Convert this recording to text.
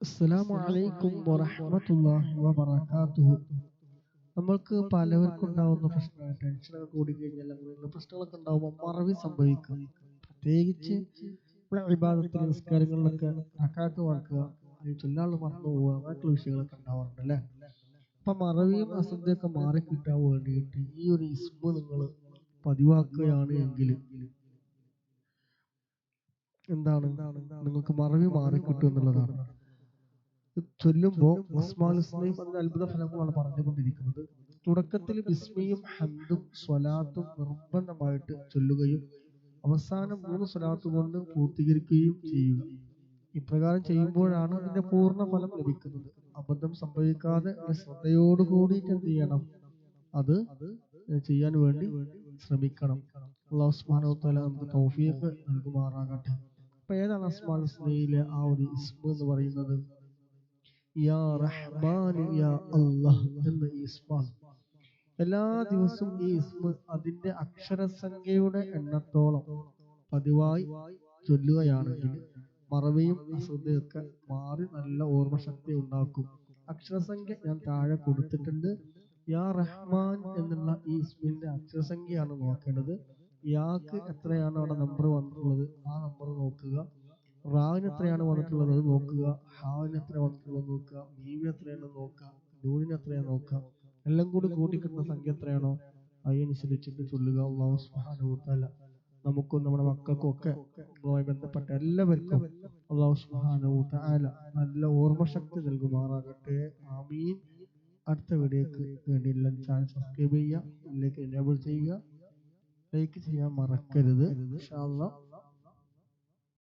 അസ്സലാമു അലൈക്കും വറഹ്മത്തുള്ളാഹി വബറകാതുഹു. നമ്മൾക്ക് പലവർക്കും ഉണ്ടാവുന്ന പ്രശ്നമാണ് ടെൻഷനൊക്കെ കൂടി കഴിഞ്ഞാൽ അങ്ങനെയുള്ള പ്രശ്നങ്ങളൊക്കെ ഉണ്ടാവുമ്പോൾ മറവി സംഭവിക്കും. പ്രത്യേകിച്ച് നമ്മുടെ വിഭാഗത്തിൽ നിസ്കാരങ്ങളിലൊക്കെ റക്കാത്ത് വാക്കുക ചൊല്ലാൾ മറന്നു പോവുക അങ്ങനെയുള്ള വിഷയങ്ങളൊക്കെ ഉണ്ടാവാറുണ്ട് അല്ലേ? അപ്പൊ മറവിയും അശ്രദ്ധയൊക്കെ മാറി കിട്ടാൻ വേണ്ടിയിട്ട് ഈ ഒരു ഇസ്മ നിങ്ങൾ പതിവാക്കുകയാണ് എങ്കിൽ എന്താണ്? നിങ്ങൾക്ക് മറവി മാറിക്കിട്ടും എന്നുള്ളതാണ്. ചൊല്ലുമ്പോൾ അതിന്റെ അത്ഭുത ഫലങ്ങളാണ് പറഞ്ഞുകൊണ്ടിരിക്കുന്നത്. തുടക്കത്തിൽ ബിസ്മിയും ഹന്തും സ്വലാത്തും നിർബന്ധമായിട്ട് ചൊല്ലുകയും അവസാനം മൂന്ന് സ്വലാത്ത് കൊണ്ട് പൂർത്തീകരിക്കുകയും ചെയ്യുക ഇപ്രകാരം ചെയ്യുമ്പോഴാണ് അതിന്റെ പൂർണ ഫലം ലഭിക്കുന്നത്. അബദ്ധം സംഭവിക്കാതെ ശ്രദ്ധയോടുകൂടി എന്ത് ചെയ്യണം? അത് ചെയ്യാൻ വേണ്ടി ശ്രമിക്കണം. അള്ളാഹു സുബ്ഹാനഹു വ തആല നമുക്ക് തൗഫീഖ് നൽകുമാറാകട്ടെ. അപ്പൊ ഏതാണ് അസ്മാൽ ഹുസ്നയിലെ ആ ഒരു ഇസ്മ എന്ന് പറയുന്നത്? യാ റഹ്മാൻ യാ അല്ലാഹ് എന്ന ഇസ്മാണ് എല്ലാ ദിവസവും ഈ ഇസ്മ അതിന്റെ അക്ഷരസംഖ്യയുടെ എണ്ണത്തോളം പതിവായി ചൊല്ലുകയാണെങ്കിൽ മറവിയും അശ്രദ്ധയൊക്കെ മാറി നല്ല ഓർമ്മശക്തി ഉണ്ടാക്കും. അക്ഷരസംഖ്യ ഞാൻ താഴെ കൊടുത്തിട്ടുണ്ട്. യാ റഹ്മാൻ എന്നുള്ള ഈ ഇസ്മിന്റെ അക്ഷരസംഖ്യയാണ് നോക്കേണ്ടത്. യാക്ക് എത്രയാണ് അവിടെ നമ്പർ വന്നിട്ടുള്ളത്? ആ നമ്പർ നോക്കുക. റാവിന് എത്രയാണ് വന്നിട്ടുള്ളത്? അത് നോക്കുക. ഹാവിന് എത്ര വന്നിട്ടുള്ളത് നോക്കുക. മീമിന് എത്രയാണ് നോക്കുക. നൂറിന് എത്രയാണ് നോക്കുക. എല്ലാം കൂടി കൂട്ടിക്കിട്ടുന്ന സംഖ്യ എത്രയാണോ? അതിനനുസരിച്ചിട്ട് ചൊല്ലുക. അള്ളാഹു നമുക്കും നമ്മുടെ മക്കൾക്കും ഒക്കെ ഇതുമായി ബന്ധപ്പെട്ട എല്ലാവർക്കും അള്ളാഹു സുബ്ഹാനഹു വതആല നല്ല ഓർമ്മശക്തി നൽകുമാറാകട്ടെ. ആമീൻ. അടുത്ത വീഡിയോക്ക് വേണ്ടി എല്ലാം ചാനൽ സബ്സ്ക്രൈബ് ചെയ്യുക ഇതിലേക്ക് എനേബിൾ ചെയ്യുക. ലൈക്ക് ചെയ്യാൻ മറക്കരുത്. ഇൻഷാ അല്ലാഹ്